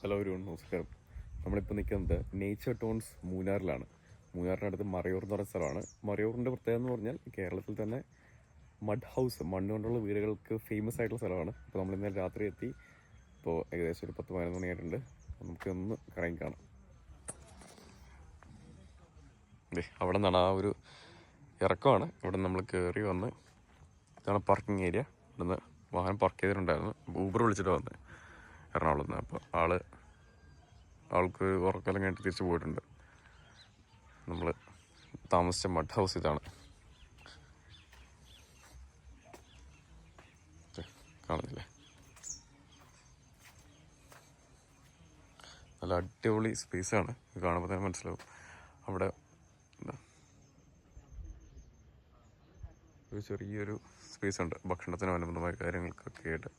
Hello ഒരു നമസ്കാരം. നമ്മളിപ്പോൾ നിൽക്കുന്നത് നേച്ചർ ടോൺസ് മൂന്നാറിലാണ്. മൂന്നാറിനടുത്ത് മറയൂർ എന്ന് പറയുന്ന സ്ഥലമാണ്. മറയൂറിന്റെ പ്രത്യേകത എന്ന് പറഞ്ഞാൽ കേരളത്തിൽ തന്നെ മഡ് ഹൗസ് മണ്ണ് കൊണ്ടുള്ള വീടുകൾക്ക് ഫേമസ് ആയിട്ടുള്ള സ്ഥലമാണ്. അപ്പോൾ നമ്മൾ ഇന്നലെ രാത്രി എത്തി. ഇപ്പോൾ ഏകദേശം ഒരു പത്ത് പതിനൊന്ന് മണിയായിട്ടുണ്ട്. നമുക്കൊന്ന് കറങ്ങി കാണാം. അവിടെ നിന്നാണ് ആ ഒരു ഇറക്കമാണ്. ഇവിടെ നമ്മൾ കയറി വന്ന് ഇതാണ് പാർക്കിംഗ് ഏരിയ ഇവിടുന്ന് വാഹനം പാർക്ക് ചെയ്തിട്ടുണ്ടായിരുന്നു. ഊബർ വിളിച്ചിട്ട് വന്നത് എറണാകുളത്ത് നിന്ന് അപ്പോൾ ആൾ ആൾക്ക് ഉറക്കെല്ലാം കഴിഞ്ഞിട്ട് തിരിച്ചു പോയിട്ടുണ്ട്. നമ്മൾ താമസിച്ച മഡ് ഹൗസ് ഇതാണ് കാണുന്നില്ലേ? നല്ല അടിപൊളി സ്പേസാണ് കാണുമ്പോൾ തന്നെ മനസ്സിലാവും. അവിടെ ഒരു ചെറിയൊരു സ്പേസ് ഉണ്ട്. ഭക്ഷണത്തിന് അനുബന്ധമായ കാര്യങ്ങൾക്കൊക്കെ ആയിട്ട്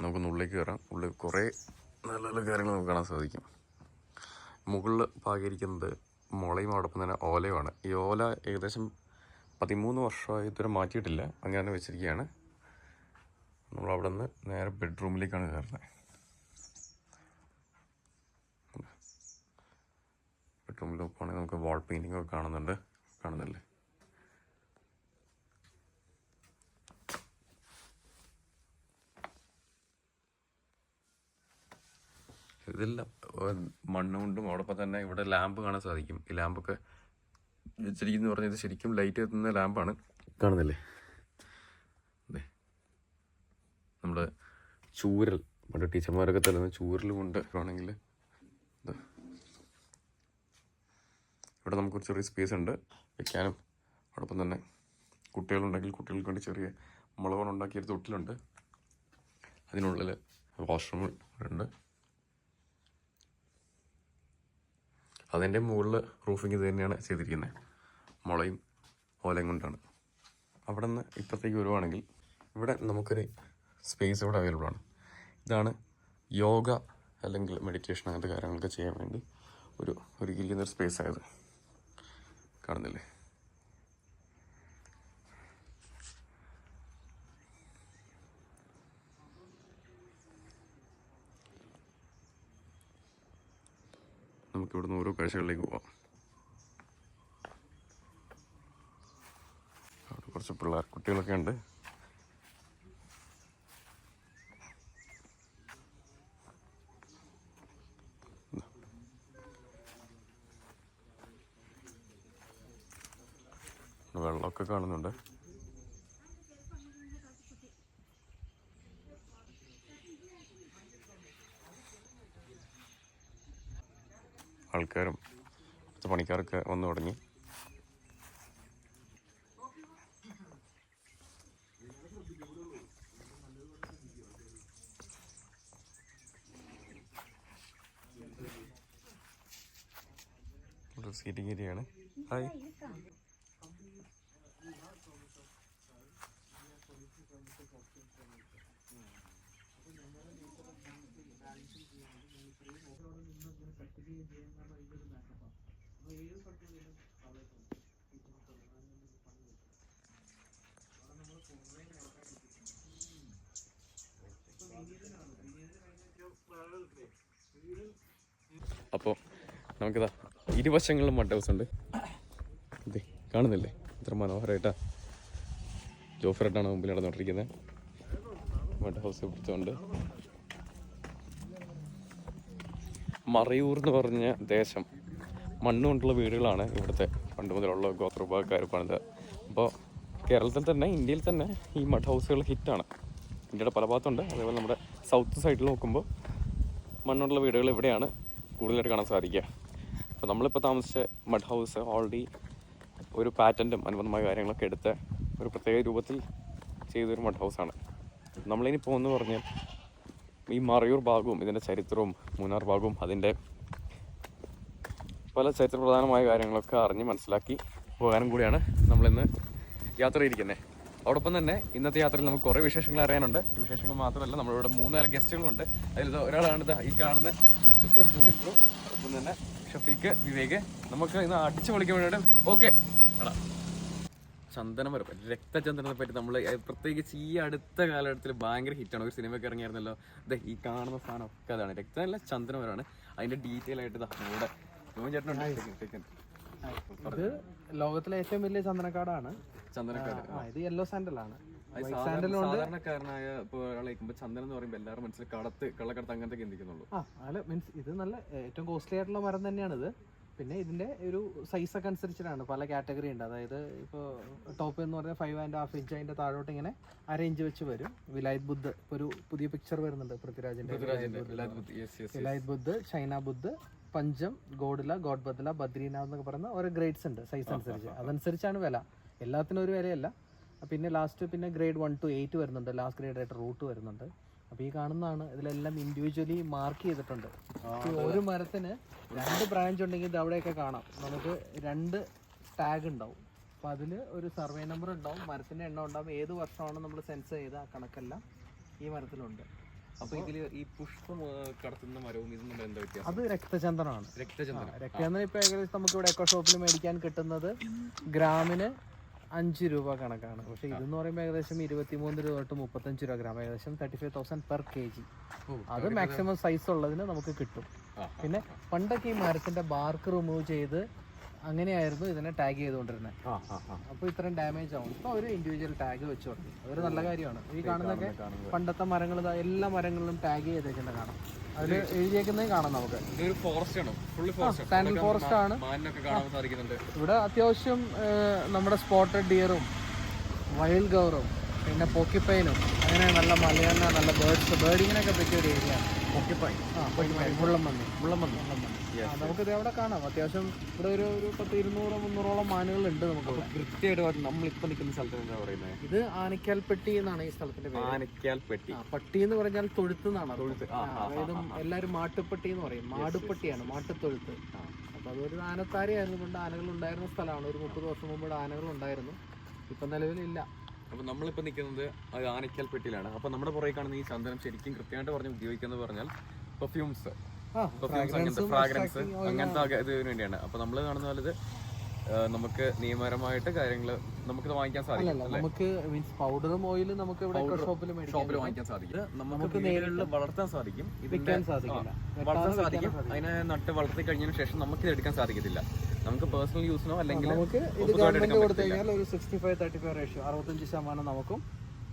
നമുക്കൊന്ന് ഉള്ളിലേക്ക് കയറാം ഉള്ളിൽ കുറേ നല്ല നല്ല കാര്യങ്ങൾ നമുക്ക് കാണാൻ സാധിക്കും. മുകളിൽ പാകിയിരിക്കുന്നത് മുളയും അതോടൊപ്പം തന്നെ ഓലയുമാണ്. ഈ ഓല ഏകദേശം പതിമൂന്ന് വർഷമായി ഇതുവരെ മാറ്റിയിട്ടില്ല. അങ്ങനെ വെച്ചിരിക്കുകയാണ്. നമ്മൾ അവിടെ നിന്ന് നേരെ ബെഡ്റൂമിലേക്കാണ് കയറുന്നത്. ബെഡ്റൂമിൽ നോക്കുവാണെങ്കിൽ നമുക്ക് വാൾ പെയിന്റിങ്ങൊക്കെ കാണുന്നുണ്ട്. കാണുന്നില്ലേ? ഇതെല്ലാം മണ്ണുകൊണ്ടും മണ്ണ് അതോടൊപ്പം തന്നെ ഇവിടെ ലാമ്പ് കാണാൻ സാധിക്കും. ഈ ലാമ്പൊക്കെ വെച്ചിരിക്കുന്നു പറഞ്ഞത് ശരിക്കും ലൈറ്റ് എത്തുന്ന ലാമ്പാണ്. കാണുന്നില്ലേ? അതെ നമ്മുടെ ചൂരൽ പണ്ട് ടീച്ചർമാരൊക്കെ തരുന്ന ചൂരൽ കൊണ്ട് വേണമെങ്കിൽ ഇത് ഇവിടെ നമുക്കൊരു ചെറിയ സ്പേസ് ഉണ്ട്. വെക്കാനും അതോടൊപ്പം തന്നെ കുട്ടികളുണ്ടെങ്കിൽ കുട്ടികൾക്ക് വേണ്ടി ചെറിയ മുളക് ഉണ്ടാക്കിയൊരു തൊട്ടിലുണ്ട്. അതിനുള്ളിൽ വാഷ്റൂം ഉണ്ട് അതിന്റെ മുകളിൽ റൂഫിങ് ഇത് തന്നെയാണ് ചെയ്തിരിക്കുന്നത് മുളയും ഓലയും കൊണ്ടാണ്. അവിടെ നിന്ന് ഇപ്പുറത്തേക്ക് വരുവാണെങ്കിൽ ഇവിടെ നമുക്കൊരു സ്പേസ് ഇവിടെ അവൈലബിൾ ആണ്. ഇതാണ് യോഗ അല്ലെങ്കിൽ മെഡിറ്റേഷൻ അങ്ങനത്തെ കാര്യങ്ങളൊക്കെ ചെയ്യാൻ വേണ്ടി ഒരു ഒരുക്കിയിരിക്കുന്ന ഒരു സ്പേസ് ആയത്. കാണുന്നില്ലേ? നമുക്ക് ഇവിടുന്ന് ഓരോ കാഴ്ചകളിലേക്ക് പോവാം. അവിടെ കുറച്ച് പിള്ളേർ കുട്ടികളൊക്കെ ഉണ്ട്. വെള്ളമൊക്കെ കാണുന്നുണ്ട്. കുറച്ച് പണിക്കാരൊക്കെ വന്നു തുടങ്ങി സീറ്റിംഗ് ഏരിയയാണ് ഹായ്. അപ്പോൾ നമുക്കിതാ ഇരുവശങ്ങളിലും മഡ് ഹൗസ് ഉണ്ട്. ഇതേ കാണുന്നില്ലേ? ഇത്ര മനോഹരമായിട്ടാ ജോഫറായിട്ടാണ് മുമ്പിൽ നടന്നുകൊണ്ടിരിക്കുന്നത് മഡ് ഹൗസ് പിടിച്ചുകൊണ്ട് മറയൂർ എന്ന് പറഞ്ഞ ദേശം. മണ്ണുകൊണ്ടുള്ള വീടുകളാണ് ഇവിടുത്തെ പണ്ട് മുതലുള്ള ഗോത്രവിഭാഗക്കാർ പണിത്. അപ്പോൾ കേരളത്തിൽ തന്നെ ഇന്ത്യയിൽ തന്നെ ഈ മഡ് ഹൗസുകൾ ഹിറ്റാണ്. ഇന്ത്യയുടെ പല ഭാഗത്തുണ്ട്. അതേപോലെ നമ്മുടെ സൗത്ത് സൈഡിൽ നോക്കുമ്പോൾ മണ്ണുള്ള വീടുകൾ ഇവിടെയാണ് കൂടുതലായിട്ട് കാണാൻ സാധിക്കുക. അപ്പോൾ നമ്മളിപ്പോൾ താമസിച്ച മഡ് ഹൗസ് ഓൾറെഡി ഒരു പാറ്റന്റും അനുബന്ധമായ കാര്യങ്ങളൊക്കെ എടുത്ത് ഒരു പ്രത്യേക രൂപത്തിൽ ചെയ്തൊരു മഡ് ഹൗസാണ്. നമ്മളിനി പോകുന്നു പറഞ്ഞാൽ ഈ മറയൂർ ഭാഗവും ഇതിന്റെ ചരിത്രവും മൂന്നാർ ഭാഗവും അതിന്റെ പല ചരിത്രപ്രധാനമായ കാര്യങ്ങളൊക്കെ അറിഞ്ഞ് മനസ്സിലാക്കി പോകാനും കൂടിയാണ് നമ്മളിന്ന് യാത്ര ചെയ്തിരിക്കുന്നത് അതോടൊപ്പം തന്നെ ഇന്നത്തെ യാത്രയിൽ നമുക്ക് കുറേ വിശേഷങ്ങൾ അറിയാനുണ്ട്. ഈ വിശേഷങ്ങൾ മാത്രമല്ല നമ്മളിവിടെ മൂന്നാൽ ഗസ്റ്റുകളുണ്ട്. അതിൽ ഒരാളാണ് ഇതാ ഈ കാണുന്ന മിസ്റ്റർ ജൂഹിൽ ബ്രോ. അതോടൊപ്പം തന്നെ ഷഫീഖ് വിവേക്. നമുക്ക് ഇന്ന് അടിച്ചു പൊളിക്കാൻ വേണ്ടിയിട്ട് ഓക്കെ. എടാ ചന്ദനമരം രക്തചന്ദനത്തെ പറ്റി നമ്മൾ പ്രത്യേകിച്ച് ഈ അടുത്ത കാലഘട്ടത്തിൽ ഭയങ്കര ഹിറ്റാണ്. ഒരു സിനിമയൊക്കെ ഇറങ്ങിയായിരുന്നല്ലോ. ഈ കാണുന്ന സാധനം ഒക്കെ അതാണ്. രക്തമല്ല ചന്ദനമരമാണ് അതിന്റെ ഡീറ്റെയിൽ ആയിട്ട് നമ്മുടെ ഇത് ലോകത്തിലെ ഏറ്റവും വലിയ ചന്ദനക്കാടാണ്. ചന്ദനക്കാട്. ആ ഇത് യെല്ലോ സാൻഡലാണ് സാധാരണക്കാരനായ ഇപ്പോ ഒരാളെ കേൾക്കുമ്പോൾ ചന്ദനം എന്ന് പറയുമ്പോൾ എല്ലാവരും മനസ്സിൽ കടത്ത് കള്ളക്കടത്ത് അങ്ങനത്തെ ചിന്തിക്കുന്നുള്ളൂ. ആ അല്ല മീൻസ് ഇത് നല്ല ഏറ്റവും കോസ്റ്റ്ലി ആയിട്ടുള്ള മരം തന്നെയാണ് ഇത് പിന്നെ ഇതിന്റെ ഒരു സൈസ് ഒക്കെ അനുസരിച്ചിട്ടാണ് പല കാറ്റഗറി ഉണ്ട്. അതായത് ഇപ്പോൾ ടോപ്പ് എന്ന് പറഞ്ഞാൽ ഫൈവ് ആൻഡ് ഹാഫ് ഇഞ്ച് അതിന്റെ താഴോട്ട് ഇങ്ങനെ അര ഇഞ്ച് വെച്ച് വരും. വിലായത് ബുദ്ധ് ഒരു പുതിയ പിക്ചർ വരുന്നുണ്ട് പൃഥ്വിരാജിന്റെ. വിലായത് ബുദ്ധ് ചൈന ബുദ്ധ് പഞ്ചം ഗോഡില ഗോഡ് ബദല ബദ്രീനാഥ് എന്നൊക്കെ പറയുന്ന ഓരോ ഗ്രേഡ്സ് ഉണ്ട് സൈസ് അനുസരിച്ച്. അതനുസരിച്ചാണ് വില. എല്ലാത്തിനും ഒരു വിലയല്ല. പിന്നെ ലാസ്റ്റ് പിന്നെ ഗ്രേഡ് വൺ ടു എയ്റ്റ് വരുന്നുണ്ട്. ലാസ്റ്റ് ഗ്രേഡ് ആയിട്ട് റൂട്ട് വരുന്നുണ്ട്. അപ്പോൾ ഈ കാണുന്നതാണ്. ഇതിലെല്ലാം ഇൻഡിവിജ്വലി മാർക്ക് ചെയ്തിട്ടുണ്ട്. ഒരു മരത്തിന് രണ്ട് ബ്രാഞ്ച് ഉണ്ടെങ്കിൽ ഇത് അവിടെയൊക്കെ കാണാം. നമുക്ക് രണ്ട് ടാഗ് ഉണ്ടാവും. അപ്പോൾ അതിൽ ഒരു സർവേ നമ്പർ ഉണ്ടാവും. മരത്തിന്റെ എണ്ണം ഉണ്ടാവും. ഏത് വർഷമാണ് നമ്മൾ സെൻസ് ചെയ്ത ആ കണക്കെല്ലാം ഈ മരത്തിലുണ്ട്. അപ്പൊ ഇതിൽ ഈ പുഷ്പം കടത്തുന്ന മരവും ഇതും തമ്മിൽ എന്താ വ്യത്യാസം? അത് രക്തചന്ദനമാണ്. രക്തചന്ദനം. രക്തചന്ദ്രൻ ഇപ്പൊ ഏകദേശം നമുക്ക് ഇവിടെ എക്കോ ഷോപ്പിൽ മേടിക്കാൻ കിട്ടുന്നത് ഗ്രാമിന് അഞ്ച് രൂപ കണക്കാണ്. പക്ഷെ ഇതെന്ന് പറയുമ്പോൾ ഏകദേശം ഇരുപത്തിമൂന്ന് രൂപ തൊട്ട് മുപ്പത്തഞ്ച് രൂപ ഗ്രാം. ഏകദേശം thirty five thousand per K G അത് മാക്സിമം സൈസ് ഉള്ളതിന് നമുക്ക് കിട്ടും. പിന്നെ പണ്ടൊക്കെ ഈ മരത്തിന്റെ ബാർക്ക് റിമൂവ് ചെയ്ത് അങ്ങനെയായിരുന്നു ഇതിനെ ടാഗ് ചെയ്തുകൊണ്ടിരുന്നത്. അപ്പോൾ ഇത്രയും ഡാമേജ് ആവും. ഇപ്പോൾ ഒരു ഇൻഡിവിജ്വൽ ടാഗ് വെച്ച് തുടങ്ങി അതൊരു നല്ല കാര്യമാണ്. ഈ കാണുന്നൊക്കെ പണ്ടത്തെ മരങ്ങൾ എല്ലാ മരങ്ങളിലും ടാഗ് ചെയ്തേക്കുന്നത് കാണാം. അതിൽ എഴുതിയേക്കുന്നത് കാണാം നമുക്ക്. ഫോറസ്റ്റ് ആണ്. ഇവിടെ അത്യാവശ്യം നമ്മുടെ സ്പോട്ടഡ് ഡിയറും വൈൽഡ് ഗൗറും പിന്നെ പോക്കിപ്പൈനും അങ്ങനെ നല്ല മലയാള നല്ല ബേർഡ്സ് ബേർഡിങ്ങിനൊക്കെ പറ്റിയ ഒരു ഏരിയ പോക്കിപ്പൈൻ ആ മുള്ളംപന്നി മുള്ളംപന്നി ആ നമുക്കിത് എവിടെ കാണാം. അത്യാവശ്യം ഇവിടെ ഒരു ഒരു പത്ത് ഇരുന്നൂറ് മുന്നൂറോളം മാനുകൾ ഉണ്ട് നമുക്ക് കൃത്യമായിട്ട് നമ്മളിപ്പോ നിൽക്കുന്ന സ്ഥലത്ത് എന്താ പറയുന്നത് ഇത് ആനക്കാൽപ്പെട്ടി എന്നാണ് ഈ സ്ഥലത്തിന്റെ പേര്. ആനക്കാൽ പെട്ടി പട്ടി എന്ന് പറഞ്ഞാൽ തൊഴുത്ത് എന്നാണ്. തൊഴുത്ത്. അതായത് എല്ലാവരും മാട്ടുപട്ടി എന്ന് പറയും. മാടുപട്ടിയാണ് മാട്ടുത്തൊഴുത്ത് അപ്പൊ അതൊരു ആനത്താരി ആയതുകൊണ്ട് ആനകൾ ഉണ്ടായിരുന്ന സ്ഥലമാണ്. ഒരു മുപ്പത് വർഷം മുമ്പ് ഇവിടെ ആനകൾ ഉണ്ടായിരുന്നു. ഇപ്പൊ നിലവിലില്ല. അപ്പൊ നമ്മളിപ്പോ നിൽക്കുന്നത് അത് ആനക്കാൽ പെട്ടിയിലാണ് അപ്പൊ നമ്മുടെ പുറകെ കാണുന്ന ഈ ചന്ദനം ശരിക്കും കൃത്യമായിട്ട് പറഞ്ഞ് ഉപയോഗിക്കുന്നത് പറഞ്ഞാൽ പെർഫ്യൂംസ് പെർഫ്യൂംസ് അങ്ങനത്തെ ഫ്രാഗ്രൻസ് അങ്ങനത്തെ ഇതിനു വേണ്ടിയാണ്. അപ്പൊ നമ്മൾ കാണുന്ന പോലെ ഇത് നമുക്ക് നിയമപരമായിട്ട് കാര്യങ്ങൾ നമുക്ക് വാങ്ങിക്കാൻ സാധിക്കും നമുക്ക് മീൻസ് പൗഡറും ഓയിലും നമുക്ക് ഇവിടെ ഷോപ്പിൽ ഷോപ്പിൽ വാങ്ങിക്കാൻ സാധിക്കും. നമുക്ക് വീടുകളിൽ വളർത്താൻ സാധിക്കും. ഇതിന്റെ വളർത്താൻ സാധിക്കും. അതിനെ നട്ട് വളർത്തി കഴിഞ്ഞതിന് ശേഷം നമുക്ക് ഇത് എടുക്കാൻ സാധിക്കത്തില്ല. നമുക്ക് പേഴ്സണൽ യൂസിനോ അല്ലെങ്കിൽ നമുക്ക് ഇത് ഗവൺമെന്റ് കൊടുത്തു കഴിഞ്ഞാൽ ഒരു sixty five thirty five ratio അറുപത്തഞ്ച് ശതമാനം നമുക്കും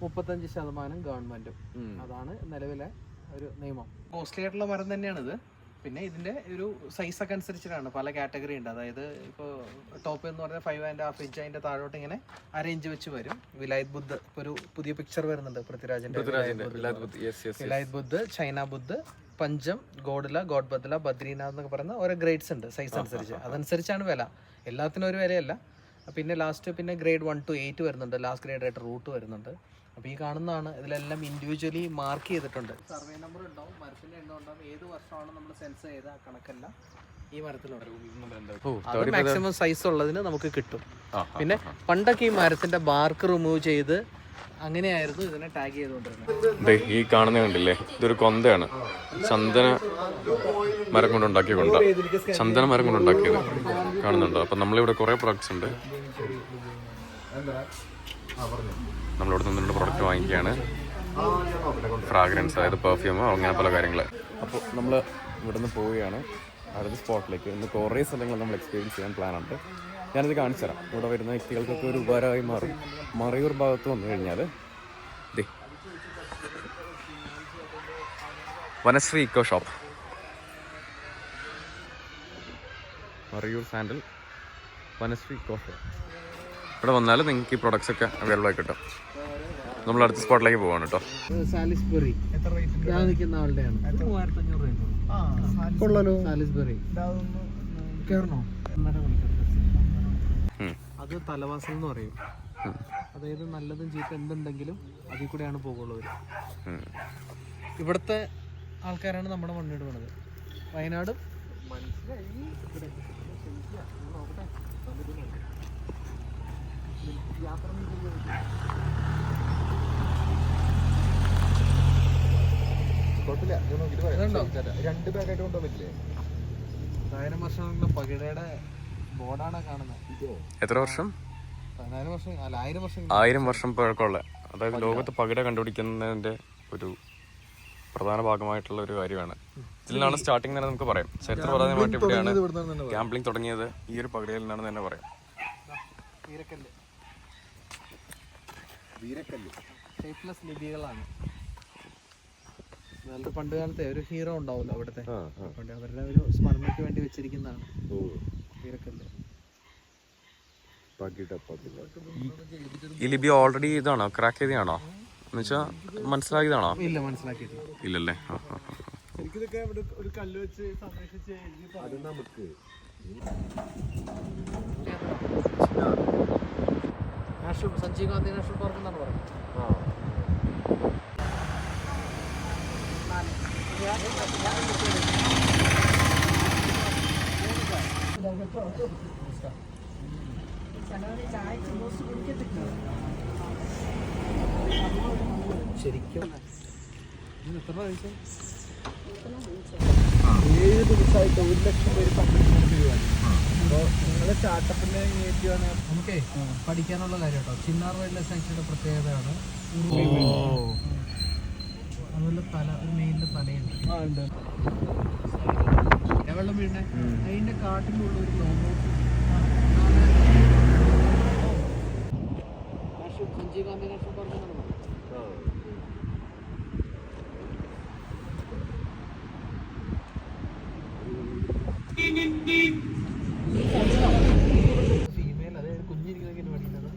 മുപ്പത്തഞ്ച് ശതമാനം ഗവൺമെന്റും അതാണ് നിലവിലെ ഒരു നിയമം. കോസ്റ്റ്ലി ആയിട്ടുള്ള മരം തന്നെയാണ് ഇത് പിന്നെ ഇതിന്റെ ഒരു സൈസ് ഒക്കെ അനുസരിച്ചിട്ടാണ് പല കാറ്റഗറി ഉണ്ട്. അതായത് ഇപ്പോൾ ടോപ്പ് എന്ന് പറഞ്ഞാൽ ഫൈവ് ആൻഡ് ഹാഫ് ഇഞ്ച് അതിന്റെ താഴോട്ട് ഇങ്ങനെ അര ഇഞ്ച് വെച്ച് വരും. വിലായത് ബുദ്ധ ഇപ്പോൾ ഒരു പുതിയ പിക്ചർ വരുന്നുണ്ട് yes. വിലായത് ബുദ്ധ് ചൈന ബുദ്ധ് പഞ്ചം ഗോഡ്ല ഗോഡ് ബദ്ല ബദ്രീനാഥ് എന്നൊക്കെ പറയുന്ന ഓരോ ഗ്രേഡ്സ് ഉണ്ട് സൈസ് അനുസരിച്ച്. അതനുസരിച്ചാണ് വില. എല്ലാത്തിനും ഒരു വിലയല്ല. പിന്നെ ലാസ്റ്റ് പിന്നെ ഗ്രേഡ് വൺ ടു എയ്റ്റ് വരുന്നുണ്ട്. ലാസ്റ്റ് ഗ്രേഡ് ആയിട്ട് റൂട്ട് വരുന്നുണ്ട്. അപ്പോൾ ഈ കാണുന്നതാണ് ഇതിലെല്ലാം ഇൻഡിവിജ്വലി മാർക്ക് ചെയ്തിട്ടുണ്ട്. സർവേ നമ്പർ ഉണ്ടാവും മരത്തിന്റെ എണ്ണം ഉണ്ടാവും. ഏത് വർഷമാണ് നമ്മൾ സെൻസ് ചെയ്ത കണക്കല്ല ഈ മരത്തിലുണ്ട് മാക്സിമം സൈസ് ഉള്ളതിന് നമുക്ക് കിട്ടും. പിന്നെ പണ്ടൊക്കെ ഈ മരത്തിന്റെ ബാർക്ക് റിമൂവ് ചെയ്ത് അങ്ങനെയായിരുന്നു ഇതിനെ ടാഗ് ചെയ്തുകൊണ്ടിരുന്നത്. ഈ കാണുന്ന കണ്ടില്ലേ? ഇതൊരു കൊന്തയാണ്. ചന്ദന മരം കൊണ്ട് ഉണ്ടാക്കിയ കൊണ്ട ചന്ദന മരം കൊണ്ട് ഉണ്ടാക്കിയത് കാണുന്നുണ്ടോ? അപ്പൊ നമ്മളിവിടെ കുറെ പ്രൊഡക്ട്സ് ഉണ്ട്. നമ്മളിവിടെ നിന്ന് രണ്ട് പ്രൊഡക്റ്റ് വാങ്ങിക്കുകയാണ്. ഫ്രാഗ്രൻസ് അതായത് പെർഫ്യൂം അങ്ങനെ പല കാര്യങ്ങൾ അപ്പോൾ നമ്മൾ ഇവിടെ നിന്ന് പോവുകയാണ്. അടുത്ത സ്പോട്ടിലേക്ക് ഇന്ന് കുറേ സ്ഥലങ്ങൾ നമ്മൾ എക്സ്പീരിയൻസ് ചെയ്യാൻ പ്ലാനുണ്ട് ഞാനത് കാണിച്ചു തരാം ഇവിടെ വരുന്ന വ്യക്തികൾക്കൊക്കെ ഒരു ഉപകാരമായി മാറും. മറയൂർ ഭാഗത്ത് വന്നു കഴിഞ്ഞാൽ Vanashree eco shop. Marayoor sandal Vanashree eco shop. ഇവിടെ വന്നാൽ നിങ്ങൾക്ക് ഈ പ്രൊഡക്ട്സ് ഒക്കെ അവൈലബിൾ ആയി കിട്ടും. നമ്മൾ അടുത്ത സ്പോട്ടിലേക്ക് പോവാണ് കേട്ടോ. സാലിസ്ബറി ഞാൻ നിൽക്കുന്ന ആളുടെയാണ് സാലിസ്ബറി കയറണോ. അത് തലവാസൽ എന്ന് പറയും. അതായത് നല്ലതും ചീത്ത എന്തുണ്ടെങ്കിലും അതിൽ കൂടെയാണ് പോകുള്ളൂ അവർ ഇവിടുത്തെ ആൾക്കാരാണ് നമ്മുടെ മണ്ണിട് പണിത്. വയനാട് മനസ്സിലായി. ഇവിടെ. നോക്കട്ടെ. യാത്ര ഒന്നും ചെയ്യരുത്. ഇതുണ്ടോ? രണ്ട് ബാഗായിട്ട് കൊണ്ടുപോകാൻ പറ്റില്ലേ ആയിരം വർഷങ്ങളുടെ പകിടയുടെ ബോർഡാണ് കാണുന്നത്. എത്ര വർഷം? പതിനായിരം വർഷം അല്ല ആയിരം വർഷം ആയിരം വർഷം പഴക്കമുള്ള. അതായത് ലോകത്ത് പകിട കണ്ടുപിടിക്കുന്നതിന്റെ ഒരു പ്രധാന ഭാഗമായിട്ടുള്ള ഒരു കാര്യമാണ്. ഇതിൽ നിന്നാണ് സ്റ്റാർട്ടിങ് തന്നെ നമുക്ക് പറയാം. ചരിത്ര പ്രധാനമായിട്ട് ഇവിടെയാണ്. ക്യാമ്പിളിംഗ് തുടങ്ങിയത് ഈ ഒരു പകിടയിൽ നിന്നാണ് തന്നെ പറയാം. വീരക്കല്ല്. ഷേപ്പ്ലെസ് ലിപികളാണ്. അതായത് പണ്ട് കാലത്തെ ഒരു ഹീറോ ഉണ്ടാവുമല്ലോ അവിടുത്തെ. പണ്ട് അവരുടെ ഒരു സ്മരണയ്ക്ക് വേണ്ടി വെച്ചിരിക്കുന്നതാണ് വീരക്കല്ല്. ഈ ലിപി ഓൾറെഡി ഇതാണോ? ക്രാക്ക് ചെയ്തതാണോ? എന്നുവെച്ചാ മനസ്സിലാക്കിയതാണോ? ഇല്ല മനസ്സിലാക്കിയിട്ടില്ല. ഇല്ലല്ലേ. എനിക്കിതൊക്കെ ഇവിടെ ഒരു കല്ല് വെച്ച് സംരക്ഷിച്ച് എഴുതി അത് നമുക്ക് national Sanjeev Gandhi national park എന്നാണ് പറയുന്നത്. ശരിക്കും. ഇന്ന് എത്ര കഴിച്ചു ഏഴ് ദിവസമായിട്ട് ഒരു ലക്ഷം പേര് പങ്കെടുക്കുന്ന പരിപാടി അപ്പോൾ നിങ്ങളെ സ്റ്റാർട്ടപ്പിന്റെ നേറ്റീവാണ് നമുക്കേ പഠിക്കാനുള്ള കാര്യം കേട്ടോ ചിന്നാർ വൈൽഡ് ലൈഫ് സാങ്ച്വറിയുടെ പ്രത്യേകതയാണ്. അതുപോലെ തല ഒരു മെയിലിന്റെ തലയുണ്ട്. ഉണ്ട്. വെള്ളം വീഴണേ അതിന്റെ കാട്ടിലുള്ള ഒരു logo Sanjeev Gandhi national park എന്നാണ് പറയുന്നത് ഫീമെയിൽ അതായത് കുഞ്ഞിരിക്കുന്ന പഠിക്കുന്നത്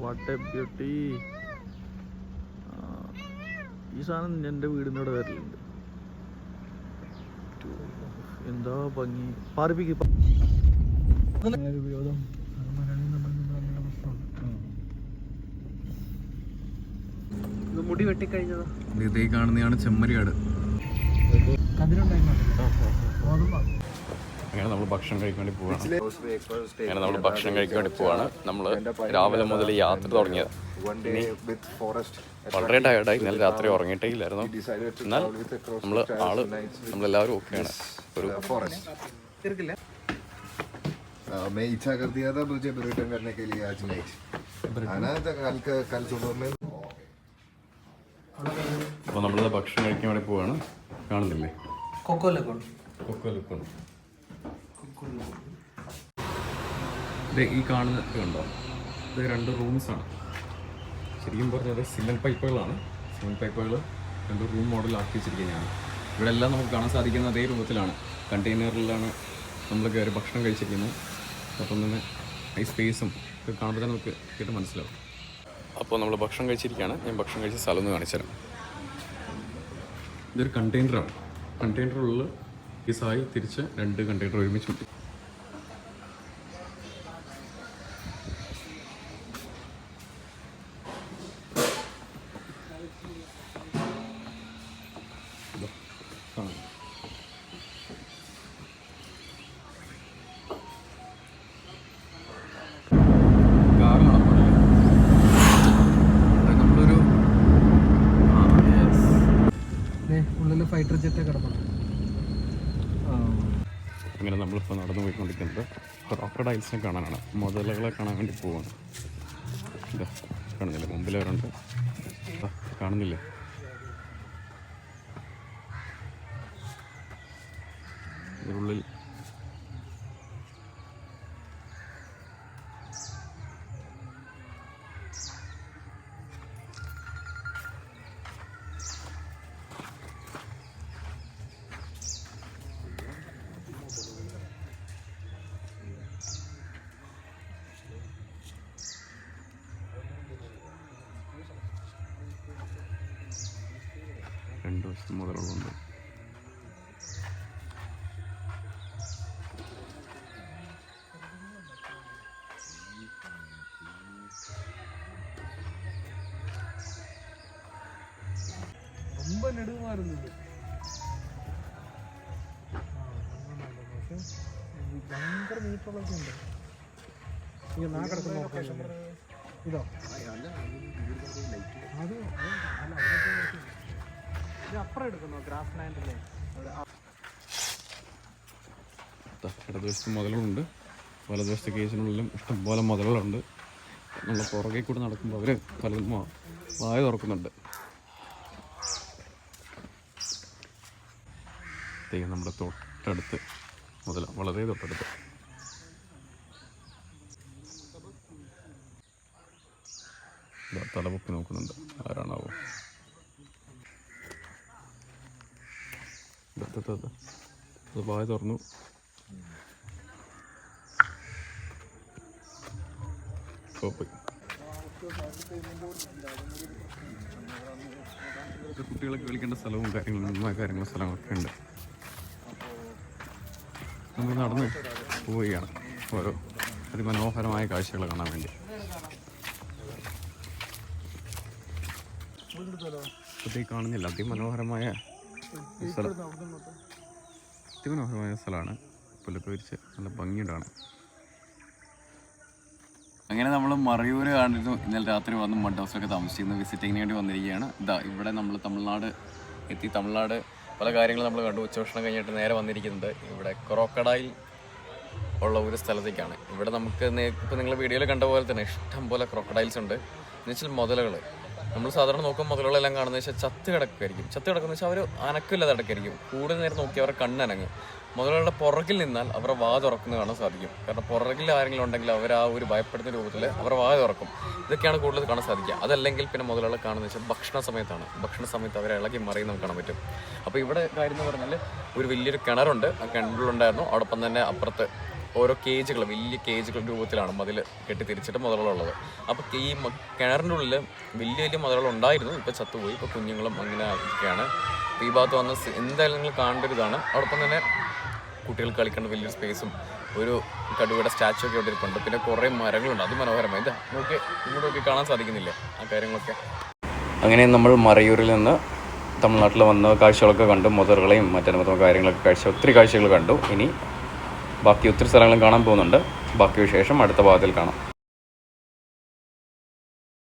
വാട്ട് എ ബ്യൂട്ടി ഈ സാധനം എന്റെ വീടിനോട് അവിടെ വരലുണ്ട്. എന്താ ഭംഗി? പാർപ്പിക്ക് ഉപയോഗം മുടി വെട്ടിക്കഴിഞ്ഞതോ. ഇത് ഈ കാണുന്നതാണ് ചെമ്മരിയാട്. അങ്ങനെ നമ്മൾ ഭക്ഷണം കഴിക്കാൻ വേണ്ടി പോവാണ്. അങ്ങനെ നമ്മൾ ഭക്ഷണം കഴിക്കാൻ വേണ്ടി പോവാണ്. നമ്മൾ രാവിലെ മുതൽ യാത്ര തുടങ്ങിയത്. one day with forest വളരെ ടയർഡായി ഇന്നലെ രാത്രി ഉറങ്ങിയിട്ടേ ഇല്ലായിരുന്നു decided to എന്നാൽ travel with across നമ്മൾ the ആള് nights with നമ്മളെല്ലാവരും ഓക്കെയാണ് ഒരു the forest തീർക്കില്ല Uh, मैं इच्छा कर दिया था मुझे रिटर्न करने के लिए आज नाइट आना था कल का कल सुबह में അപ്പോൾ നമ്മൾ ഭക്ഷണം കഴിക്കാൻ വേണ്ടി പോവാണ് കാണുന്നില്ലേ കൊക്കോ ലഗോൺ കൊക്കോ ലുക്കുണ്ട് ഇത് ഈ കാണുന്ന ഇത് കണ്ടോ ഇത് രണ്ട് റൂംസ് ആണ് ശരിക്കും പറഞ്ഞത് സിമൻ പൈപ്പുകളാണ്. സിമൻ പൈപ്പുകൾ രണ്ട് റൂം മോഡലാക്കി വെച്ചിരിക്കുന്നതാണ് ഇവിടെ എല്ലാം നമുക്ക് കാണാൻ സാധിക്കുന്ന അതേ രൂപത്തിലാണ്. കണ്ടെയ്നറിലാണ് നമ്മൾ കയറി ഭക്ഷണം കഴിച്ചിരിക്കുന്നത്. അപ്പം തന്നെ ഈ സ്പേസും ഒക്കെ കാണുമ്പോൾ തന്നെ നമുക്ക് കേട്ട് മനസ്സിലാവും. അപ്പോൾ നമ്മൾ ഭക്ഷണം കഴിച്ചിരിക്കുകയാണ്. ഞാൻ ഭക്ഷണം കഴിച്ച സ്ഥലം ഒന്ന് കാണിച്ചു തരാം. ഇതൊരു കണ്ടെയ്നറാണ്. കണ്ടെയ്നറുള്ളിൽ സായി തിരിച്ച് രണ്ട് കണ്ടെയ്നർ ഒരുമിച്ച് കിട്ടി ഇതാ, കാണാം. കാറിലാണ് പോണത്. അത് നമ്മളൊരു ആ, yes. ഉള്ളിൽ ഫൈറ്റർ ജെറ്റ് കിടപ്പുണ്ട് അങ്ങനെ നമ്മളിപ്പോൾ നടന്നു പോയിക്കൊണ്ടിരിക്കുന്നത് ക്രോക്കഡൈൽസിനെ കാണാനാണ്. മുതലകളെ കാണാൻ വേണ്ടി പോവാണ്. ഇതാ കാണുന്നില്ലേ? മുമ്പിൽ അവരുണ്ട് കാണുന്നില്ലേ? ഇതിനുള്ളിൽ രണ്ട് വശം മുതലുകളുണ്ട് ரொம்ப நெடுமாறுந்தது ഭയങ്കര മീറ്ററുകളൊക്കെ ഉണ്ട് അയ്യോ നാ കിടക്കുന്ന ഇതോ അത് അല്ല അതിനൊക്കെ എടുക്കുന്നോ ഗ്രാസ് ഇടതുവശത്ത് മുതലുകളുണ്ട് വലതുവശത്തെ കേസിനുള്ളിലും ഇഷ്ടംപോലെ മുതലുകളുണ്ട് നമ്മൾ പുറകെ കൂടെ നടക്കുമ്പോൾ അവർ പലതും വായ തുറക്കുന്നുണ്ട്. ദേ നമ്മുടെ തൊട്ടടുത്ത് മുതൽ വളരെ തൊട്ടടുത്ത്. തലപൊക്കി നോക്കുന്നുണ്ട്. ആരാണാവോ? ദാ. അത് വായ തുറന്നു. കുട്ടികളൊക്കെ കളിക്കേണ്ട സ്ഥലവും കാര്യങ്ങളും നന്നായ കാര്യങ്ങളും സ്ഥലങ്ങളൊക്കെ ഉണ്ട്. നമ്മൾ നടന്ന് പോവുകയാണ്. ഓരോ അതിമനോഹരമായ കാഴ്ചകൾ കാണാൻ വേണ്ടി. ഇപ്പോഴത്തെ കാണുന്നില്ല. അതിമനോഹരമായ അതിമനോഹരമായ സ്ഥലമാണ്. പുല്ലൊക്കെ വിരിച്ച് നല്ല ഭംഗിയുണ്ടാണ്. അങ്ങനെ നമ്മൾ മറയൂർ കാണിരുന്നു ഇന്നലെ രാത്രി വന്ന് മഡ് ഹൗസിലൊക്കെ താമസിച്ചിരുന്നു. വിസിറ്റിങ്ങിന് വേണ്ടി വന്നിരിക്കുകയാണ്. ഇതാ ഇവിടെ നമ്മൾ തമിഴ്നാട് എത്തി. തമിഴ്നാട് പല കാര്യങ്ങളും നമ്മൾ കണ്ടു. ഉച്ചഭക്ഷണം കഴിഞ്ഞിട്ട് നേരെ വന്നിരിക്കുന്നത് ഇവിടെ ക്രോക്കഡായിൽ ഉള്ള ഒരു സ്ഥലത്തേക്കാണ്. ഇവിടെ നമുക്ക് ഇപ്പോൾ നിങ്ങൾ വീഡിയോയിൽ കണ്ട പോലെ തന്നെ ഇഷ്ടം പോലെ ക്രോക്കഡൈൽസ് ഉണ്ട്. എന്നുവെച്ചാൽ മുതലുകൾ നമ്മൾ സാധാരണ നോക്കുമ്പോൾ മുതലുകളെല്ലാം കാണുന്നത് വെച്ചാൽ ചത്ത് കിടക്കുമായിരിക്കും. ചത്ത് കിടക്കുന്ന വെച്ചാൽ അവർ അനക്കില്ലാതെ കിടക്കായിരിക്കും കൂടുതൽ നേരം നോക്കി അവരുടെ കണ്ണനങ്ങ്. മുതലുകളുടെ പുറകിൽ നിന്നാൽ അവരുടെ വാ തുറക്കുന്നത് കാണാൻ സാധിക്കും. കാരണം പുറകിൽ ആരെങ്കിലും ഉണ്ടെങ്കിൽ അവർ ആ ഒരു ഭയപ്പെടുന്ന രൂപത്തിൽ അവരുടെ വാ തുറക്കും. ഇതൊക്കെയാണ് കൂടുതൽ കാണാൻ സാധിക്കുക. അതല്ലെങ്കിൽ പിന്നെ മുതലുകളെ കാണുന്നത് വെച്ചാൽ ഭക്ഷണ സമയത്താണ്. ഭക്ഷണ സമയത്ത് അവരെ ഇളകി മറിയും നമുക്ക് കാണാൻ പറ്റും. അപ്പോൾ ഇവിടെ കാര്യം എന്ന് പറഞ്ഞാൽ ഒരു വലിയൊരു കിണറുണ്ട്. ആ കിണറിലുണ്ടായിരുന്നു. അതോടൊപ്പം തന്നെ അപ്പുറത്ത് ഓരോ കേജുകൾ വലിയ കേജുകൾ രൂപത്തിലാണ് മതിൽ കെട്ടി തിരിച്ചിട്ട് മുതലുള്ളത്. അപ്പോൾ ഈ കിണറിന്റെ ഉള്ളിൽ വലിയ വലിയ മുതലുകൾ ഉണ്ടായിരുന്നു ഇപ്പോൾ ചത്തുപോയി. ഇപ്പോൾ കുഞ്ഞുങ്ങളും അങ്ങനെ ഒക്കെയാണ് ഈ ഭാഗത്ത് വന്ന് എന്തായാലും നിങ്ങൾ കാണേണ്ട ഒരു ഇതാണ് തന്നെ കുട്ടികൾ കളിക്കേണ്ട വലിയൊരു സ്പേസും ഒരു കടുവയുടെ സ്റ്റാച്ചു ഒക്കെ ഇവിടെ ഇരിപ്പുണ്ട്. പിന്നെ കുറേ മരങ്ങളുണ്ട്. അത് മനോഹരമായി. ഇതാ ഇങ്ങോട്ട് നോക്കി കാണാൻ സാധിക്കുന്നില്ല ആ കാര്യങ്ങളൊക്കെ? അങ്ങനെ നമ്മൾ മറയൂരിൽ നിന്ന് തമിഴ്നാട്ടിൽ വന്ന കാഴ്ചകളൊക്കെ കണ്ടു. മുതലുകളെയും മറ്റേ മൊത്തം കാര്യങ്ങളൊക്കെ കാഴ്ച ഒത്തിരി കാഴ്ചകൾ കണ്ടു. ഇനി ബാക്കി ഒത്തിരി സ്ഥലങ്ങളും കാണാൻ പോകുന്നുണ്ട്. ബാക്കി വിശേഷം അടുത്ത ഭാഗത്തിൽ കാണാം.